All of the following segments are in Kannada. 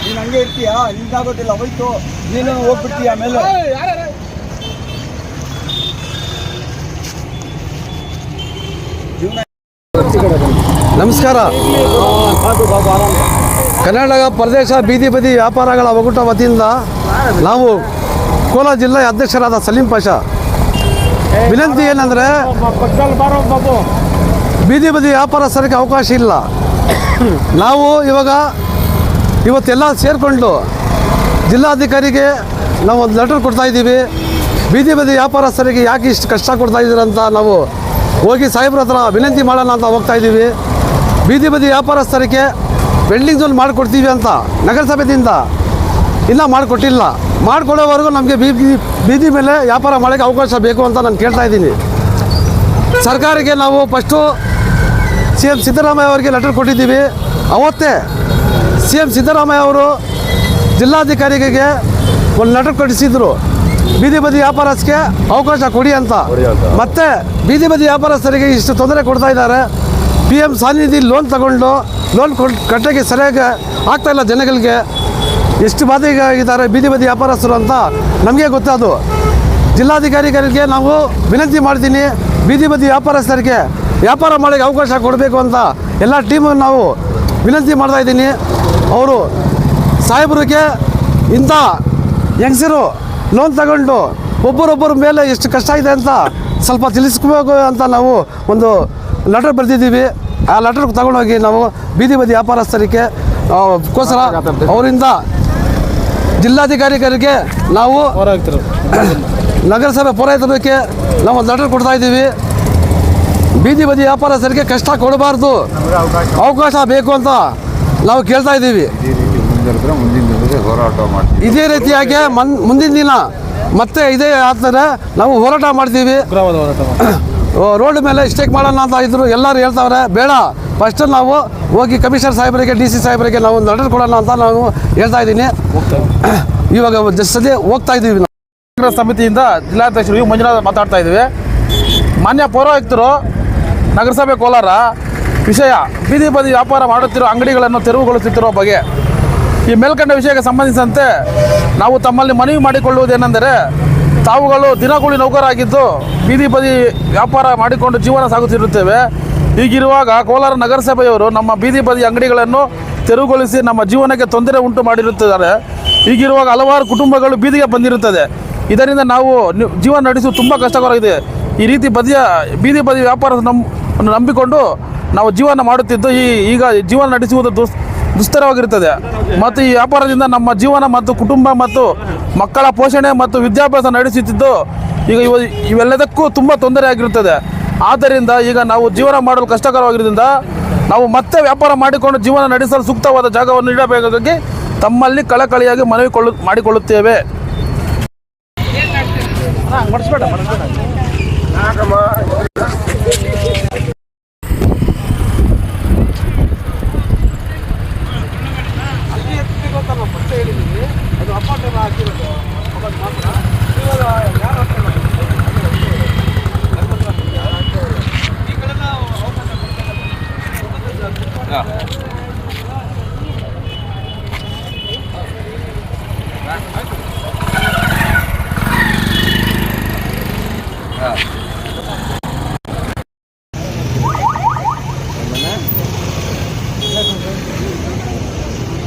ನೀನು ಹಂಗೆ ಇರ್ತೀಯಾ ನಿಂದಾಗೋದಿಲ್ಲ ಹೋಯ್ತು ನೀನು ಹೋಗ್ಬಿಡ್ತೀಯ ಆಮೇಲೆ ನಮಸ್ಕಾರ. ಕರ್ನಾಟಕ ಪ್ರದೇಶ ಬೀದಿ ಬದಿ ವ್ಯಾಪಾರಗಳ ಒಕ್ಕೂಟ ವತಿಯಿಂದ ನಾವು ಕೋಲಾರ ಜಿಲ್ಲೆಯ ಅಧ್ಯಕ್ಷರಾದ ಸಲೀಂ ಪಾಷ. ವಿನಂತಿ ಏನಂದರೆ ಬೀದಿ ಬದಿ ವ್ಯಾಪಾರಸ್ಥರಿಗೆ ಅವಕಾಶ ಇಲ್ಲ. ನಾವು ಇವಾಗ ಇವತ್ತೆಲ್ಲ ಸೇರಿಕೊಂಡು ಜಿಲ್ಲಾಧಿಕಾರಿಗೆ ನಾವು ಒಂದು ಲೆಟರ್ ಕೊಡ್ತಾ ಇದ್ದೀವಿ. ಬೀದಿ ಬದಿ ವ್ಯಾಪಾರಸ್ಥರಿಗೆ ಯಾಕೆ ಇಷ್ಟು ಕಷ್ಟ ಕೊಡ್ತಾ ಇದ್ದೀರಂತ ನಾವು ಹೋಗಿ ಸಾಹೇಬ್ರ ಹತ್ರ ವಿನಂತಿ ಮಾಡೋಣ ಅಂತ ಹೋಗ್ತಾ ಇದ್ದೀವಿ. ಬೀದಿ ಬದಿ ವ್ಯಾಪಾರಸ್ಥರಿಗೆ ವೆಲ್ಡಿಂಗ್ ಝೋನ್ ಮಾಡಿಕೊಡ್ತೀವಿ ಅಂತ ನಗರಸಭೆಯಿಂದ. ಇಲ್ಲ ಮಾಡಿಕೊಟ್ಟಿಲ್ಲ. ಮಾಡಿಕೊಡೋವರೆಗೂ ನಮಗೆ ಬೀದಿ ಬೀದಿ ಮೇಲೆ ವ್ಯಾಪಾರ ಮಾಡೋಕ್ಕೆ ಅವಕಾಶ ಬೇಕು ಅಂತ ನಾನು ಕೇಳ್ತಾ ಇದ್ದೀನಿ. ಸರ್ಕಾರಕ್ಕೆ ನಾವು ಫಸ್ಟು ಸಿ ಎಂ ಸಿದ್ದರಾಮಯ್ಯ ಅವರಿಗೆ ಲೆಟರ್ ಕೊಟ್ಟಿದ್ದೀವಿ. ಅವತ್ತೇ ಸಿ ಎಂ ಸಿದ್ದರಾಮಯ್ಯ ಅವರು ಜಿಲ್ಲಾಧಿಕಾರಿಗೆ ಒಂದು ಲೆಟರ್ ಕೊಟ್ಟಿಸಿದ್ರು ಬೀದಿ ಬದಿ ವ್ಯಾಪಾರಸ್ಥರಿಗೆ ಅವಕಾಶ ಕೊಡಿ ಅಂತ. ಮತ್ತೆ ಬೀದಿ ಬದಿ ವ್ಯಾಪಾರಸ್ಥರಿಗೆ ಇಷ್ಟು ತೊಂದರೆ ಕೊಡ್ತಾ ಇದ್ದಾರೆ. ಪಿ ಎಂ ಸಾನಿಧಿ ಲೋನ್ ತಗೊಂಡು ಲೋನ್ ಕೊಟ್ಟು ಕಟ್ಟೋಕ್ಕೆ ಸರಿಯಾಗಿ ಆಗ್ತಾಯಿಲ್ಲ ಜನಗಳಿಗೆ. ಎಷ್ಟು ಬಾಧೆಗಾಗಿದ್ದಾರೆ ಬೀದಿ ಬದಿ ವ್ಯಾಪಾರಸ್ಥರು ಅಂತ ನಮಗೆ ಗೊತ್ತಾದು ಜಿಲ್ಲಾಧಿಕಾರಿಗಳಿಗೆ ನಾವು ವಿನಂತಿ ಮಾಡ್ತೀನಿ ಬೀದಿ ಬದಿ ವ್ಯಾಪಾರಸ್ಥರಿಗೆ ವ್ಯಾಪಾರ ಮಾಡೋಕ್ಕೆ ಅವಕಾಶ ಕೊಡಬೇಕು ಅಂತ ಎಲ್ಲ ಟೀಮು ನಾವು ವಿನಂತಿ ಮಾಡ್ತಾ ಇದ್ದೀನಿ. ಅವರು ಸಾಹೇಬ್ರಿಗೆ ಇಂಥ ಹೆಂಗಸರು ಲೋನ್ ತಗೊಂಡು ಒಬ್ಬರೊಬ್ಬರ ಮೇಲೆ ಎಷ್ಟು ಕಷ್ಟ ಇದೆ ಅಂತ ಸ್ವಲ್ಪ ತಿಳಿಸ್ಕೋಬೇಕು ಅಂತ ನಾವು ಒಂದು ಲೆಟರ್ ಬರೆದಿದ್ದೀವಿ. ಆ ಲೆಟರ್ ತಗೊಂಡೋಗಿ ನಾವು ಬೀದಿ ಬದಿ ವ್ಯಾಪಾರಸ್ಥರಿಗೆ ಕೋಸರ ಅವರಿಂದ ಜಿಲ್ಲಾಧಿಕಾರಿಗಳಿಗೆ ನಾವು ನಗರಸಭೆ ಪೌರಾಯುಕ್ತರಿಗೆ ನಾವು ಒಂದು ಲೆಟರ್ ಕೊಡ್ತಾ ಇದ್ದೀವಿ. ಬೀದಿ ಬದಿ ವ್ಯಾಪಾರಸ್ಥರಿಗೆ ಕಷ್ಟ ಕೊಡಬಾರ್ದು. ಅವಕಾಶ ಬೇಕು ಅಂತ ನಾವು ಕೇಳ್ತಾ ಇದ್ದೀವಿ. ಇದೇ ರೀತಿಯಾಗಿ ಮನ್ ಮುಂದಿನ ದಿನ ಮತ್ತೆ ಇದೇ ಆತರ ನಾವು ಹೋರಾಟ ಮಾಡ್ತೀವಿ. ರೋಡ್ ಮೇಲೆ ಸ್ಟೇಕ್ ಮಾಡೋಣ ಅಂತ ಇದ್ರು, ಎಲ್ಲರೂ ಹೇಳ್ತಾವ್ರೆ, ಬೇಡ ಫಸ್ಟ್ ನಾವು ಹೋಗಿ ಕಮಿಷನರ್ ಸಾಹೇಬರಿಗೆ ಡಿ ಸಿ ಸಾಹೇಬರಿಗೆ ನಾವು ಒಂದು ಲೆಟರ್ ಕೊಡೋಣ ಅಂತ ನಾವು ಹೇಳ್ತಾ ಇದ್ದೀನಿ. ಇವಾಗ ಸದ್ಯ ಹೋಗ್ತಾ ಇದ್ದೀವಿ ನಾವು. ಕಾಂಗ್ರೆಸ್ ಸಮಿತಿಯಿಂದ ಜಿಲ್ಲಾಧ್ಯಕ್ಷರು ಮಂಜುನಾಥ್ ಮಾತಾಡ್ತಾ ಇದ್ದೀವಿ ಮಾನ್ಯ ಪೌರಾಯುಕ್ತರು, ನಗರಸಭೆ ಕೋಲಾರ, ವಿಷಯ, ಬೀದಿ ಬದಿ ವ್ಯಾಪಾರ ಮಾಡುತ್ತಿರೋ ಅಂಗಡಿಗಳನ್ನು ತೆರವುಗೊಳಿಸುತ್ತಿರುವ ಬಗ್ಗೆ. ಈ ಮೇಲ್ಕಂಡ ವಿಷಯಕ್ಕೆ ಸಂಬಂಧಿಸಿದಂತೆ ನಾವು ತಮ್ಮಲ್ಲಿ ಮನವಿ ಮಾಡಿಕೊಳ್ಳುವುದೇನೆಂದರೆ ತಾವುಗಳು ದಿನಗೂಲಿ ನೌಕರಾಗಿದ್ದು ಬೀದಿ ಬದಿ ವ್ಯಾಪಾರ ಮಾಡಿಕೊಂಡು ಜೀವನ ಸಾಗುತ್ತಿರುತ್ತೇವೆ. ಈಗಿರುವಾಗ ಕೋಲಾರ ನಗರಸಭೆಯವರು ನಮ್ಮ ಬೀದಿ ಬದಿ ಅಂಗಡಿಗಳನ್ನು ತೆರವುಗೊಳಿಸಿ ನಮ್ಮ ಜೀವನಕ್ಕೆ ತೊಂದರೆ ಉಂಟು ಮಾಡಿರುತ್ತಿದ್ದಾರೆ. ಈಗಿರುವಾಗ ಹಲವಾರು ಕುಟುಂಬಗಳು ಬೀದಿಗೆ ಬಂದಿರುತ್ತದೆ. ಇದರಿಂದ ನಾವು ಜೀವನ ನಡೆಸಲು ತುಂಬ ಕಷ್ಟಕರವಾಗಿದೆ. ಈ ರೀತಿ ಬದಿಯ, ಬೀದಿ ಬದಿ ವ್ಯಾಪಾರ ನಂಬಿಕೊಂಡು ನಾವು ಜೀವನ ಮಾಡುತ್ತಿದ್ದು ಈ, ಈಗ ಜೀವನ ನಡೆಸುವುದು ದುಸ್, ದುಸ್ತರವಾಗಿರುತ್ತದೆ. ಮತ್ತು ಈ ವ್ಯಾಪಾರದಿಂದ ನಮ್ಮ ಜೀವನ ಮತ್ತು ಕುಟುಂಬ ಮತ್ತು ಮಕ್ಕಳ ಪೋಷಣೆ ಮತ್ತು ವಿದ್ಯಾಭ್ಯಾಸ ನಡೆಸುತ್ತಿದ್ದು, ಈಗ ಇವ ಇವೆಲ್ಲದಕ್ಕೂ ತುಂಬ ತೊಂದರೆ ಆಗಿರುತ್ತದೆ. ಆದ್ದರಿಂದ ಈಗ ನಾವು ಜೀವನ ಮಾಡಲು ಕಷ್ಟಕರವಾಗಿರೋದ್ರಿಂದ ನಾವು ಮತ್ತೆ ವ್ಯಾಪಾರ ಮಾಡಿಕೊಂಡು ಜೀವನ ನಡೆಸಲು ಸೂಕ್ತವಾದ ಜಾಗವನ್ನು ನೀಡಬೇಕಾಗಿ ತಮ್ಮಲ್ಲಿ ಕಳಕಳಿಯಾಗಿ ಮನವಿ ಕೊಳ್ಳು ಮಾಡಿಕೊಳ್ಳುತ್ತೇವೆ.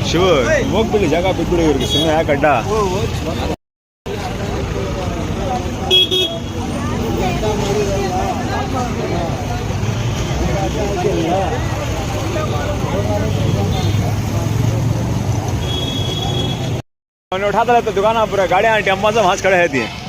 ಶಿವ ಹೋಗ್ಬಿಡಿ ಜಾಗ ಬಿಟ್ಬಿಡಿ ಇವ್ರಿಗೆ ಸುಮ್ಮನೆ ಯಾಕೆ ಅಡ್ಡ मैंने उठाता रहता दुकान पर पूरा गाड़ियाँ टेम्पा से वहाँ खड़े रहती है।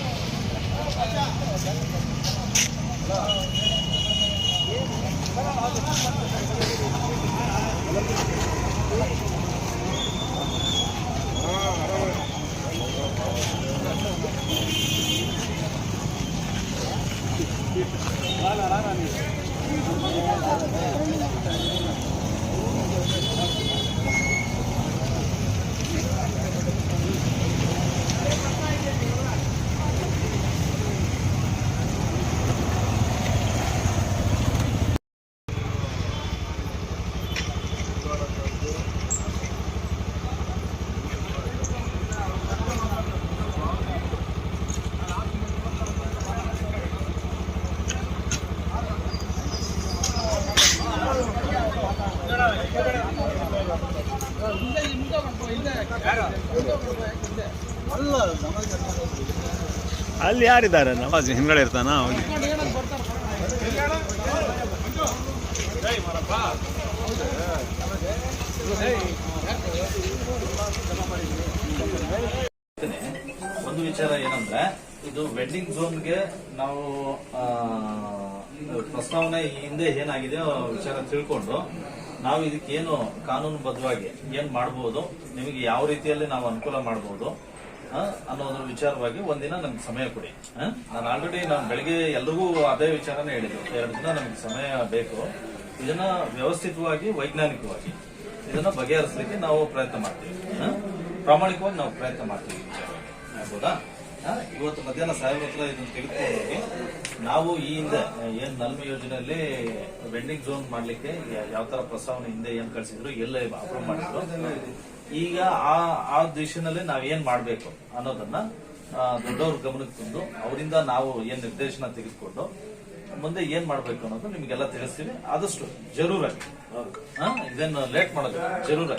ಅಲ್ಲಿ ಯಾರಿದ್ದಾರೆ ನವಾಜ್ ಹಿಂದ್ಗಡೆ ಇರ್ತಾನ? ಒಂದು ವಿಚಾರ ಏನಂದ್ರೆ ಇದು ವೆಡ್ಡಿಂಗ್ ಝೋನ್ಗೆ ನಾವು ಪ್ರಸ್ತಾವನೆ ಈ ಹಿಂದೆ ಏನಾಗಿದೆ ವಿಚಾರ ತಿಳ್ಕೊಂಡು ನಾವು ಇದಕ್ಕೇನು ಕಾನೂನುಬದ್ಧವಾಗಿ ಏನ್ ಮಾಡಬಹುದು ನಿಮಗೆ ಯಾವ ರೀತಿಯಲ್ಲಿ ನಾವು ಅನುಕೂಲ ಮಾಡಬಹುದು ಅನ್ನೋದ್ರ ವಿಚಾರವಾಗಿ ಒಂದಿನ ನಮ್ಗೆ ಸಮಯ ಕೊಡಿ? ನಾನು ಆಲ್ರೆಡಿ ನಾನು ಬೆಳಿಗ್ಗೆ ಎಲ್ರಿಗೂ ಅದೇ ವಿಚಾರನೇ ಹೇಳಿದ್ದು ಎರಡು ದಿನ ನಮ್ಗೆ ಸಮಯ ಬೇಕು ಇದನ್ನ ವ್ಯವಸ್ಥಿತವಾಗಿ, ವೈಜ್ಞಾನಿಕವಾಗಿ ಇದನ್ನ ಬಗೆಹರಿಸಲಿಕ್ಕೆ ನಾವು ಪ್ರಯತ್ನ ಮಾಡ್ತೀವಿ? ಪ್ರಾಮಾಣಿಕವಾಗಿ ನಾವು ಪ್ರಯತ್ನ ಮಾಡ್ತೀವಿ ವಿಚಾರವಾಗಿ? ಇವತ್ತು ಮಧ್ಯಾಹ್ನ ಸಾಹೇಬ್ರ ಹತ್ರ ಇದನ್ನು ತೆಗೆದುಕೊಂಡು ನಾವು ಈ ಹಿಂದೆ ಏನ್ ನಲ್ಮೆ ಯೋಜನೆಯಲ್ಲಿ ವೆಂಡಿಂಗ್ ಝೋನ್ ಮಾಡ್ಲಿಕ್ಕೆ ಯಾವ ತರ ಪ್ರಸ್ತಾವನೆ ಹಿಂದೆ ಏನ್ ಕಳಿಸಿದ್ರು, ಎಲ್ಲ ಅಪ್ರೂವ್ ಮಾಡಿದ್ರು. ಈಗ ಆ ಆ ದಿಶೆನಲ್ಲಿ ನಾವು ಏನು ಮಾಡ್ಬೇಕು ಅನ್ನೋದನ್ನ ದೊಡ್ಡವ್ರ ಗಮನಕ್ಕೆ ತಂದು, ಅವರಿಂದ ನಾವು ಏನ್ ನಿರ್ದೇಶನ ತೆಗೆದುಕೊಂಡು, ಮುಂದೆ ಏನ್ ಮಾಡ್ಬೇಕು ಅನ್ನೋದು ನಿಮ್ಗೆಲ್ಲ ತಿಳಿಸ್ತೀವಿ. ಆದಷ್ಟು ಜರೂರಾಗಿ. ಹಾ ಇದೇನು ಲೇಟ್ ಮಾಡೋದು. ಜರೂರ.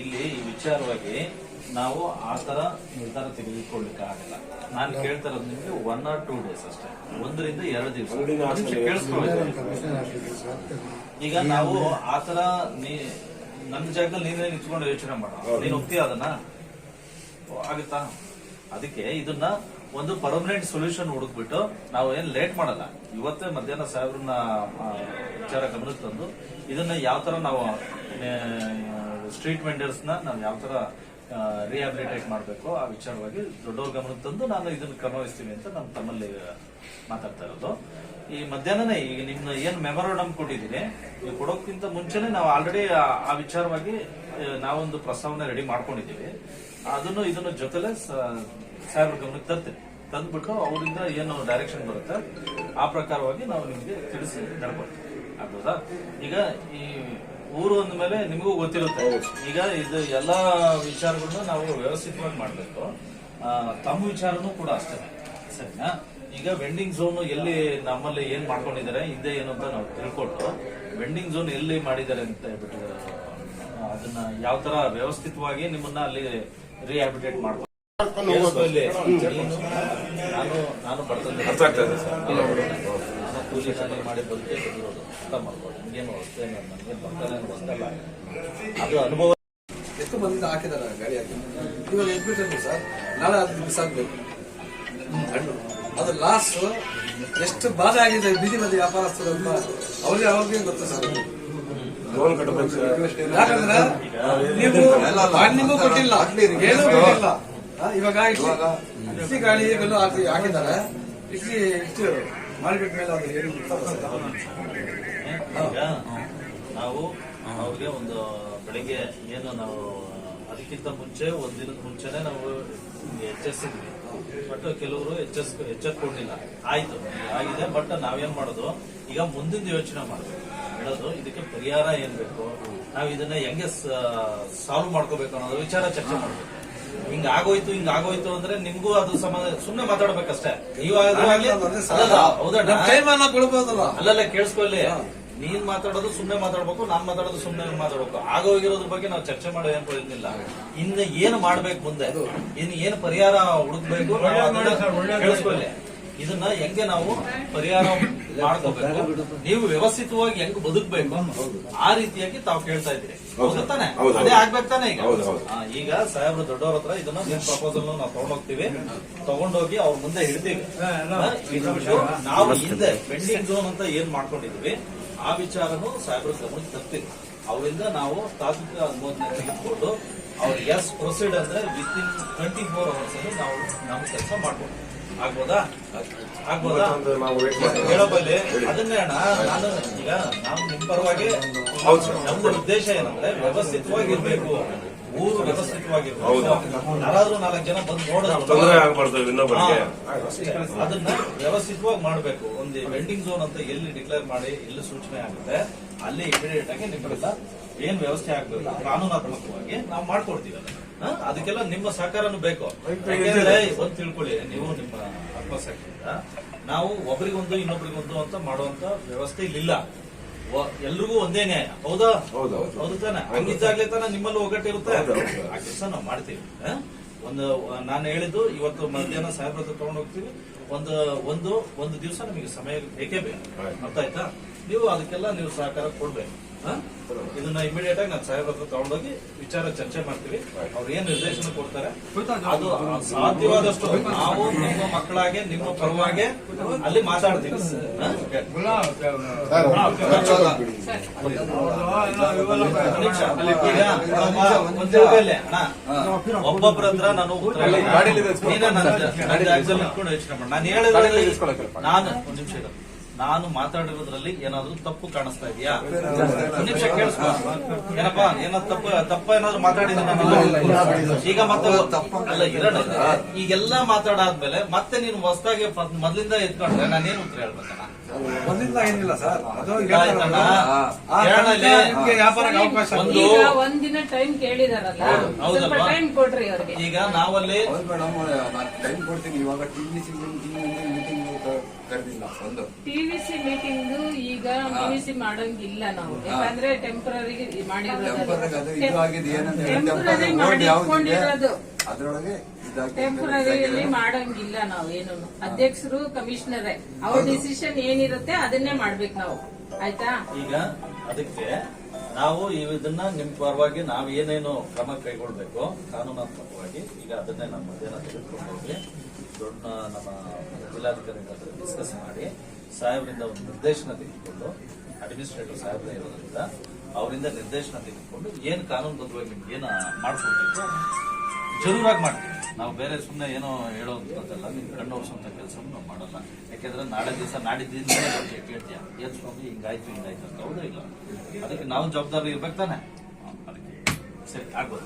ಇಲ್ಲಿ ಈ ವಿಚಾರವಾಗಿ ನಾವು ಆ ತರ ನಿರ್ಧಾರ ತೆಗೆದುಕೊಳ್ಳಿಕ್ಕೆ ಆಗಲ್ಲ ನಾನು ಕೇಳ್ತಾ ಇರೋದು ನಿಮ್ಗೆ ಒನ್ ಆರ್ ಟೂ ಡೇಸ್ ಅಷ್ಟೇ. ಒಂದರಿಂದ ಎರಡು ದಿವಸ. ಕೇಳಿಸ್ಕೊಳ್ಳಿ. ಈಗ ನಾವು ಆ ತರ ನೀ ನನ್ನ ಜಾಗದಲ್ಲಿ ನೀನೇ ನಿಂತ್ಕೊಂಡು ಯೋಚನೆ ಮಾಡೋಣ ನೀನು ಒಪ್ತೀಯ ಅದನ್ನ? ಆಗುತ್ತಾ? ಅದಕ್ಕೆ ಇದನ್ನ ಒಂದು ಪರ್ಮನೆಂಟ್ ಸೊಲ್ಯೂಷನ್ ಹುಡುಕ್ಬಿಟ್ಟು ನಾವು ಏನ್ ಲೇಟ್ ಮಾಡಲ್ಲ. ಇವತ್ತೇ ಮಧ್ಯಾಹ್ನ ಸಾಹೇಬ್ರನ್ನ ವಿಚಾರ ಗಮನಕ್ಕೆ ತಂದು ಇದನ್ನ ಯಾವ ತರ ನಾವು ಸ್ಟ್ರೀಟ್ ವೆಂಡರ್ಸ್ನ ನಾವು ಯಾವ ತರ ರಿಹ್ಯಾಬಿಲಿಟೇಟ್ ಮಾಡಬೇಕು ಆ ವಿಚಾರವಾಗಿ ದೊಡ್ಡವ್ರ ಗಮನಕ್ಕೆ ತಂದು ನಾನು ಇದನ್ನ ಕ್ರಮವಹಿಸ್ತೀನಿ ಅಂತ ನಮ್ಮ ತಮ್ಮಲ್ಲಿ ಮಾತಾಡ್ತಾ ಇರೋದು. ಈ ಮಧ್ಯಾಹ್ನನೇ ಈಗ ನಿಮ್ಮ ಏನ್ ಮೆಮೊರಾಂಡಮ್ ಕೊಟ್ಟಿದ್ದೀನಿ, ನೀವು ಕೊಡೋಕ್ಕಿಂತ ಮುಂಚೆನೆ ನಾವು ಆಲ್ರೆಡಿ ಆ ವಿಚಾರವಾಗಿ ನಾವೊಂದು ಪ್ರಸ್ತಾವನೆ ರೆಡಿ ಮಾಡ್ಕೊಂಡಿದ್ದೀವಿ. ಅದನ್ನು ಇದನ್ನು ಜೊತೆಲೆ ಸಾಹೇಬ್ರ ಗಮನಕ್ಕೆ ತರ್ತೀನಿ ತಂದ್ಬಿಟ್ಟು ಅವರಿಂದ ಏನು ಡೈರೆಕ್ಷನ್ ಬರುತ್ತೆ. ಆ ಪ್ರಕಾರವಾಗಿ ನಾವು ನಿಮಗೆ ತಿಳಿಸಿ ನಡ್ಕೊಳ್ತೀವಿ ಆಗ್ಬೋದಾ? ಈಗ ಈ ಊರು ಅಂದಮೇಲೆ ನಿಮಗೂ ಗೊತ್ತಿರುತ್ತೆ. ಈಗ ಇದು ಎಲ್ಲಾ ವಿಚಾರಗಳನ್ನ ನಾವು ವ್ಯವಸ್ಥಿತವಾಗಿ ಮಾಡಬೇಕು. ತಮ್ಮ ವಿಚಾರನೂ ಕೂಡ ಅಷ್ಟೇ. ಸರಿನಾ? ಈಗ ವೆಂಡಿಂಗ್ ಝೋನ್ ಎಲ್ಲಿ ನಮ್ಮಲ್ಲಿ ಏನ್ ಮಾಡ್ಕೊಂಡಿದ್ದಾರೆ, ಹಿಂದೆ ಏನು ಅಂತ ನಾವು ತಿಳ್ಕೊಟ್ಟು ವೆಂಡಿಂಗ್ ಝೋನ್ ಎಲ್ಲಿ ಮಾಡಿದ್ದಾರೆ ಅಂತ ಹೇಳ್ಬಿಟ್ಟು ಅದನ್ನ ಯಾವ ತರ ವ್ಯವಸ್ಥಿತವಾಗಿ ನಿಮ್ಮನ್ನ ಅಲ್ಲಿ ರಿಹ್ಯಾಬಿಟೇಟ್ ಮಾಡ್ಬೋದು. ನೀನು- ನಾನು ನಾನು ಬರ್ತದೆ ನಾನು ಕೂಲಿ ಶಾಲೆ ಮಾಡಿ ಬದುಕೇ ಬಂದಿರೋದು ಅರ್ಥ ಮಾಡ್ಬೋದು ಬರ್ತಾನೆ ಹೊಸ್ತಲ್ಲ ಅದು ಅನುಭವ. ಎಷ್ಟು ಮಂದಿ ಹಾಕಿದಾರ ಗಾಡಿ ಹಾಕಿ? ಇವಾಗ ಸರ್. ನಾಳೆ ಅದು ಬಿಸಾಕ್ಬೇಕು ಹಣ್ಣು ಅದು ಲಾಸ್ ಎಷ್ಟು ಬಾಧೆ ಆಗಿದೆ ಬೀದಿ ಮಧ್ಯೆ ವ್ಯಾಪಾರಸ್ಥರು ಅಂತ ಅವ್ರಿಗೆ ಅವ್ರಿಗೆ ಗೊತ್ತು ಸರ್. ಯಾಕಂದ್ರೆ ನೀವು ನಿಮಗೂ ಕೊಟ್ಟಿಲ್ಲ. ಏನೂ ಕೊಟ್ಟಿಲ್ಲ. ಇವಾಗ ಗಾಳಿ ಗಾಡಿಗಳು ಹಾಕಿ ಹಾಕಿದ್ದಾರೆ. ಇಡ್ಲಿ ಇಷ್ಟು ಮಾರ್ಕೆಟ್ ಮೇಲೆ ಅವ್ರು ಹೇಳಿ ನಾವು ಅವ್ರಿಗೆ ಒಂದು ಬೆಳಿಗ್ಗೆ ಏನು ನಾವು ಅದಕ್ಕಿಂತ ಮುಂಚೆ ಒಂದ್ ದಿನದ ಮುಂಚೆನೆ ನಾವು ಎಚ್ಚರಿಸಿದ್ವಿ. ಬಟ್ ಕೆಲವರು ಎಚ್ಚರಿಸ್ ಎಚ್ಚೆತ್ಕೊಂಡಿಲ್ಲ ಆಯ್ತು ಆಗಿದೆ ಬಟ್ ನಾವೇನ್ ಮಾಡೋದು? ಈಗ ಮುಂದಿನ ಯೋಚನೆ ಮಾಡ್ಬೇಕು. ಹೇಳೋದು ಇದಕ್ಕೆ ಪರಿಹಾರ ಏನ್ ಬೇಕು? ನಾವ್ ಇದನ್ನ ಹೆಂಗೆ ಸಾಲ್ವ್ ಮಾಡ್ಕೋಬೇಕು ಅನ್ನೋದು ವಿಚಾರ ಚರ್ಚೆ ಮಾಡ್ಬೇಕು. ಹಿಂಗ ಆಗೋಯ್ತು ಹಿಂಗ ಆಗೋಯ್ತು ಅಂದ್ರೆ ನಿಮ್ಗೂ ಅದು ಸಮಾಧಾನ ಸುಮ್ನೆ ಮಾತಾಡ್ಬೇಕಷ್ಟೇ. ನೀವು ಆದ್ರೂ ಆಗ್ಲಿ- ಅಲ್ಲಲ್ಲ, ಹೌದಣ್ಣ? ಟೈಮ್ ಅನ್ನ ಕೊಡ್ಬೋದಲ್ಲ ಅಲ್ಲಲ್ಲ ಕೇಳಿಸ್ಕೊಳ್ಳಿ. ನೀನ್ ಮಾತಾಡೋದು ಸುಮ್ನೆ ಮಾತಾಡ್ಬೇಕು ನಾನ್ ಮಾತಾಡೋದು ಸುಮ್ನೆ ಮಾತಾಡ್ಬೇಕು. ಆಗೋಗಿರೋದ್ರ ಬಗ್ಗೆ ನಾವು ಚರ್ಚೆ ಮಾಡೋ ಏನ್ ಪ್ರಯತ್ನಿಲ್ಲ ಇನ್ನು ಏನ್ ಮಾಡ್ಬೇಕು ಮುಂದೆ? ಇನ್ ಏನ್ ಪರಿಹಾರ ಹುಡುಕ್ಬೇಕು? ಕೇಳಿಸ್ಕೊಳ್ಳಿ. ಇದನ್ನ ಹೆಂಗೆ ನಾವು ಪರಿಹಾರ ಮಾಡ್ಕೋಬೇಕು? ನೀವು ವ್ಯವಸ್ಥಿತವಾಗಿ ಹೆಂಗ್ ಬದುಕ್ಬೇಕು? ಆ ರೀತಿಯಾಗಿ ತಾವು ಕೇಳ್ತಾ ಇದ್ದೀರಿ. ಹೌದು ತಾನೆ? ಅದೇ ಆಗ್ಬೇಕು ತಾನೆ ಈಗ? ಈಗ ಸಾಹೇಬ್ರು ದೊಡ್ಡವ್ರ ಹತ್ರ ಇದನ್ನ ನಿಮ್ ಪ್ರಪೋಸಲ್ ನಾವು ತಗೊಂಡೋಗ್ತೀವಿ. ತಗೊಂಡೋಗಿ ಅವ್ರ ಮುಂದೆ ಹಿಡ್ತೀವಿ ನಾವು ಹಿಂದೆ ಪೆಂಡಿಂಗ್ ಝೋನ್ ಅಂತ ಏನ್ ಮಾಡ್ಕೊಂಡಿದ್ವಿ ಆ ವಿಚಾರನು ಸಾಹೇಬ್ರ ಗಮನಕ್ಕೆ ತರ್ತೀವಿ. ಅವರಿಂದ ನಾವು ತಾತ್ವಿಕ ಅನುಮೋದನೆ ತೆಗೆದುಕೊಂಡು ಅವ್ರು ಎಸ್ ಪ್ರೊಸೀಡ್ ಅಂದ್ರೆ with in twenty four hours ಅಲ್ಲಿ ನಾವು ನಮ್ಮ ಕೆಲಸ ಮಾಡ್ಬೋದು. ಆಗ್ಬೋದಾ? ಆಗ್ಬೋದಾ? ಹೇಳಬಲ್ಲೆ ಅದನ್ನೇ ಅಣ್ಣ ನಾನು ಈಗ ನಾವು ನಿಮ್ ಪರವಾಗಿ ನಮ್ದು ಉದ್ದೇಶ ಏನಂದ್ರೆ ವ್ಯವಸ್ಥಿತವಾಗಿರ್ಬೇಕು. ಊರು ವ್ಯವಸ್ಥಿತವಾಗಿರ್ಬೇಕು. ಯಾರಾದ್ರೂ ನಾಲ್ಕು ಜನ ಬಂದು ನೋಡೋಣ. ಅದನ್ನ ವ್ಯವಸ್ಥಿತವಾಗಿ ಮಾಡಬೇಕು. ಒಂದು ವೆಂಡಿಂಗ್ ಝೋನ್ ಅಂತ ಎಲ್ಲಿ ಡಿಕ್ಲೇರ್ ಮಾಡಿ ಎಲ್ಲಿ ಸೂಚನೆ ಆಗುತ್ತೆ ಅಲ್ಲಿ ಇಮಿಡಿಯೇಟ್ ಆಗಿ ನಿಮ್ಗೆಲ್ಲ ಏನ್ ವ್ಯವಸ್ಥೆ ಆಗ್ಬೇಕು ಕಾನೂನಾತ್ಮಕವಾಗಿ ನಾವು ಮಾಡ್ಕೊಡ್ತೀವಿ ಅದನ್ನ? ಅದಕ್ಕೆಲ್ಲ ನಿಮ್ಮ ಸಹಕಾರನು ಬೇಕು. ಯಾಕೆಂದ್ರೆ ಒಂದ್ ತಿಳ್ಕೊಳ್ಳಿ ನೀವು ನಿಮ್ಮ ಆತ್ಮಸಾಕ್ಷಿಯಿಂದ. ನಾವು ಒಬ್ರಿಗೊಂದು ಇನ್ನೊಬ್ರಿಗೊಂದು ಅಂತ ಮಾಡುವಂತ ವ್ಯವಸ್ಥೆ ಇಲ್ಲ ಎಲ್ರಿಗೂ ಒಂದೇ ನ್ಯಾಯ. ಹೌದಾ? ಹೌದು, ತಾನೆ. ಹಂಗಿದ್ದಾಗ್ಲೇ ತಾನೆ ನಿಮ್ಮಲ್ಲಿ ಒಗ್ಗಟ್ಟಿರುತ್ತೆ ಹೌದು, ಹೌದು. ಆ ಕೆಲಸ ನಾವು ಮಾಡ್ತೀವಿ? ಒಂದು ನಾನು ಹೇಳಿದ್ದು ಇವತ್ತು ಮಧ್ಯಾಹ್ನ ಸಾಹೇಬ್ರ ಹತ್ರ ತಗೊಂಡು ಹೋಗ್ತೀವಿ. ಒಂದು ಒಂದು ಒಂದು ದಿವಸ ನಿಮಗೆ ಸಮಯ ಬೇಕೇ ಬೇಕು. ಅರ್ಥ ಆಯ್ತಾ? ನೀವು ಅದಕ್ಕೆಲ್ಲ ನೀವು ಸಹಕಾರ ಕೊಡ್ಬೇಕು? ಇದನ್ನ ಇಮಿಡಿಯೇಟ್ ಆಗಿ ನಾನು ಸಾಹೇಬ್ ಹತ್ರ ತಗೊಂಡೋಗಿ ವಿಚಾರ ಚರ್ಚೆ ಮಾಡ್ತೀವಿ. ಅವ್ರು ಏನ್ ನಿರ್ದೇಶನ ಕೊಡ್ತಾರೆ? ಅದು ಸಾಧ್ಯವಾದಷ್ಟು ನಾವು ನಿಮ್ಮ ಮಕ್ಕಳಾಗೆ ನಿಮ್ಮ ಪರವಾಗಿ ಅಲ್ಲಿ ಮಾತಾಡ್ತೀವಿ. ಒಬ್ಬೊಬ್ರ ಹತ್ರ ನಾನು. ನೀನೇ ಹೇಳಿದ್ರೆ ನಾನು ಒಂದ್ ನಿಮಿಷ. ನಾನು ಮಾತಾಡಿರೋದ್ರಲ್ಲಿ ಏನಾದ್ರೂ ತಪ್ಪು ಕಾಣಿಸ್ತಾ ಇದೆಯಾ? ಒಂದ್ ನಿಮಿಷ ಕೇಳಿಸ್ಕೊ. ಏನಪ್ಪ ಏನಾದ್ರು ತಪ್ಪು ತಪ್ಪ ಏನಾದ್ರು ಮಾತಾಡಿದ ಈಗ ಮತ್ತೆ ಅಲ್ಲ ಇರೋಣ ಈಗೆಲ್ಲ ಮಾತಾಡಾದ್ಮೇಲೆ ಮತ್ತೆ ನೀನು ಹೊಸದಾಗಿ ಮೊದ್ಲಿಂದ ಎತ್ಕೊಂಡ್ರೆ ನಾನೇನು ಉತ್ತರ ಹೇಳ್ಬೇಕಣ್ಣ? ಮೊದಲಿಂದ ಏನಿಲ್ಲ ಸರ್. ಒಂದಿನ ಟೈಮ್ ಕೇಳಿದಾರಲ್ಲ ಟೈಮ್ ಕೊಡ್ರಿ ಅವ್ರಿಗೆ. ಈಗ ನಾವಲ್ಲಿ ಹೌದು ಮೇಡಮ್ ನಾನು ಟೈಮ್ ಕೊಡ್ತೀನಿ. ಇವಾಗ ಟಿವಿ ಕರೆದಿಲ್ಲ ಒಂದು ಟಿವಿಸಿ ಮೀಟಿಂಗ್ ಈಗ ಟಿವಿಸಿ ಮಾಡಂಗಿಲ್ಲ ನಾವು. ಯಾಕಂದ್ರೆ ಟೆಂಪರರಿ ಟೆಂಪರರಿ ಅದು ಇದು ಆಗಿದೆ. ಏನಂದ್ರೆ ಟೆಂಪರರಿ ಟೆಂಪರರಿ ಮಾಡಿ ಬೋರ್ಡ್ ಯಾವ್ದಿದೆ ಇಟ್ಕೊಂಡಿರೋದು. ಅದ್ರೊಳಗೆ ಟೆಂಪರರಿಯಲ್ಲಿ ಮಾಡಂಗಿಲ್ಲ ನಾವು ಏನು. ಅಧ್ಯಕ್ಷರು ಕಮಿಷನರೇ ಅವ್ರ ಡಿಸಿಷನ್ ಏನಿರುತ್ತೆ ಅದನ್ನೇ ಮಾಡ್ಬೇಕು ನಾವು. ಆಯ್ತಾ? ಈಗ ಅದಕ್ಕೆ ನಾವು ಇದನ್ನ ನಿಮ್ ಪರವಾಗಿ ನಾವು ಏನೇನು ಕ್ರಮ ಕೈಗೊಳ್ಬೇಕು ಕಾನೂನಾತ್ಮಕವಾಗಿ ಈಗ ಅದನ್ನೇ ನಮ್ಮ ಮಧ್ಯಾಹ್ನ ತೆಗೆದುಕೊಂಡು ಹೋಗಿ ದೊಡ್ಡ ನಮ್ಮ ಜಿಲ್ಲಾಧಿಕಾರಿಗಳ ಜೊತೆ ಡಿಸ್ಕಸ್ ಮಾಡಿ ಸಾಹೇಬರಿಂದ ಒಂದು ನಿರ್ದೇಶನ ತೆಗೆದುಕೊಂಡು ಅಡ್ಮಿನಿಸ್ಟ್ರೇಟರ್ ಸಾಹೇಬ್ರ ಇರೋದ್ರಿಂದ ಅವರಿಂದ ನಿರ್ದೇಶನ ತೆಗೆದುಕೊಂಡು ಏನ್ ಕಾನೂನುಬದ್ಧವಾಗಿ ನಿಮ್ಗೆ ಏನು ಮಾಡ್ಕೊಡ್ಬೇಕು? ಜರೂರಾಗಿ ಮಾಡ್ತೀವಿ. ನಾವು ಬೇರೆ ಸುಮ್ಮನೆ ಏನೋ ಹೇಳೋಂಥದ್ದಲ್ಲ ನಿಮ್ಗೆ ಕಣ್ಣು ಕೆಲಸವನ್ನು ಕೆಲಸ ನಾವು ಮಾಡಲ್ಲ. ಯಾಕೆಂದ್ರೆ ನಾಳೆ ದಿವಸ ನಾಡಿದ್ದೀನಿ ಕೇಳ್ತೀಯ, ಏನ್ ಸ್ವಾಮಿ, ಹಿಂಗಾಯ್ತು ಹಿಂಗಾಯ್ತು ಅಂತ ಹೌದು ಇಲ್ಲ. ಅದಕ್ಕೆ ನಾವು ಜವಾಬ್ದಾರಿ ಇರ್ಬೇಕು ತಾನೆ. ಅದಕ್ಕೆ ಸರಿ, ಆಗ್ಬೋದು.